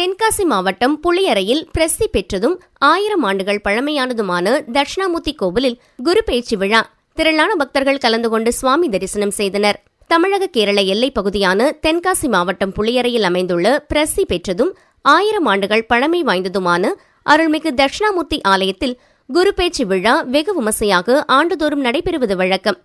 தென்காசி மாவட்டம் புளியரையில் பிரசித்தி பெற்றதும் ஆயிரம் ஆண்டுகள் பழமையானதுமான தட்சிணாமூர்த்தி கோவிலில் குரு பயிற்சி விழா. திரளான பக்தர்கள் கலந்து கொண்டு சுவாமி தரிசனம் செய்தனர். தமிழக கேரள எல்லைப் பகுதியான தென்காசி மாவட்டம் புளியரையில் அமைந்துள்ள பிரசித்தி பெற்றதும் ஆயிரம் ஆண்டுகள் பழமை வாய்ந்ததுமான அருள்மிகு தட்சிணாமூர்த்தி ஆலயத்தில் குரு பேச்சு விழா வெகு விமர்சையாக ஆண்டுதோறும் நடைபெறுவது வழக்கம்.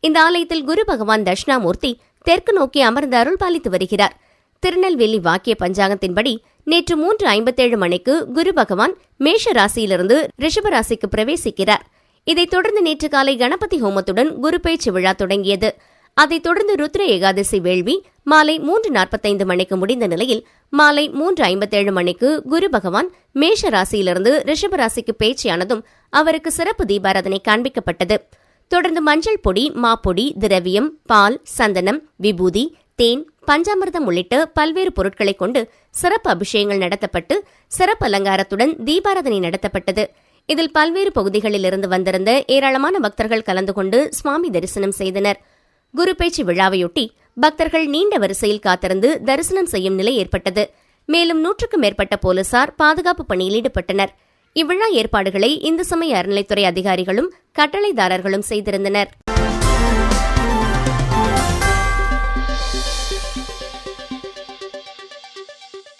இந்த ஆலயத்தில் குரு பகவான் தட்சிணாமூர்த்தி தெற்கு நோக்கி அமர்ந்து அருள் பாலித்து வருகிறார். திருநெல்வேலி வாக்கிய பஞ்சாங்கத்தின்படி நேற்று மூன்று ஐம்பத்தேழு மணிக்கு குரு பகவான் மேஷ ராசியிலிருந்து ரிஷபராசிக்கு பிரவேசிக்கிறார். இதைத் தொடர்ந்து நேற்று காலை கணபதி ஹோமத்துடன் குரு பேச்சு விழா தொடங்கியது. அதைத் தொடர்ந்து ருத்ர ஏகாதசி வேள்வி மாலை மூன்று நாற்பத்தைந்து மணிக்கு முடிந்த நிலையில் மாலை மூன்று ஐம்பத்தேழு மணிக்கு குரு பகவான் மேஷ ராசியிலிருந்து ரிஷபராசிக்கு பேச்சியானதும் அவருக்கு சிறப்பு தீபாராதனை காண்பிக்கப்பட்டது. தொடர்ந்து மஞ்சள் பொடி மாப்பொடி திரவியம் பால் சந்தனம் விபூதி தேன் பஞ்சாமிர்தம் உள்ளிட்ட பல்வேறு பொருட்களை கொண்டு சிறப்பு அபிஷேகங்கள் நடத்தப்பட்டு சிறப்பு அலங்காரத்துடன் தீபாராதனை நடத்தப்பட்டது. இதில் பல்வேறு பகுதிகளில் இருந்து வந்திருந்த ஏராளமான பக்தர்கள் கலந்து கொண்டு சுவாமி தரிசனம் செய்தனர். குரு பேச்சு விழாவையொட்டி பக்தர்கள் நீண்ட வரிசையில் காத்திருந்து தரிசனம் செய்யும் நிலை ஏற்பட்டது. மேலும் நூற்றுக்கும் மேற்பட்ட போலீசார் பாதுகாப்பு பணியில் ஈடுபட்டனர். இவ்விழா ஏற்பாடுகளை இந்து சமய அறநிலைத்துறை அதிகாரிகளும் கட்டளைதாரர்களும் செய்திருந்தனர்.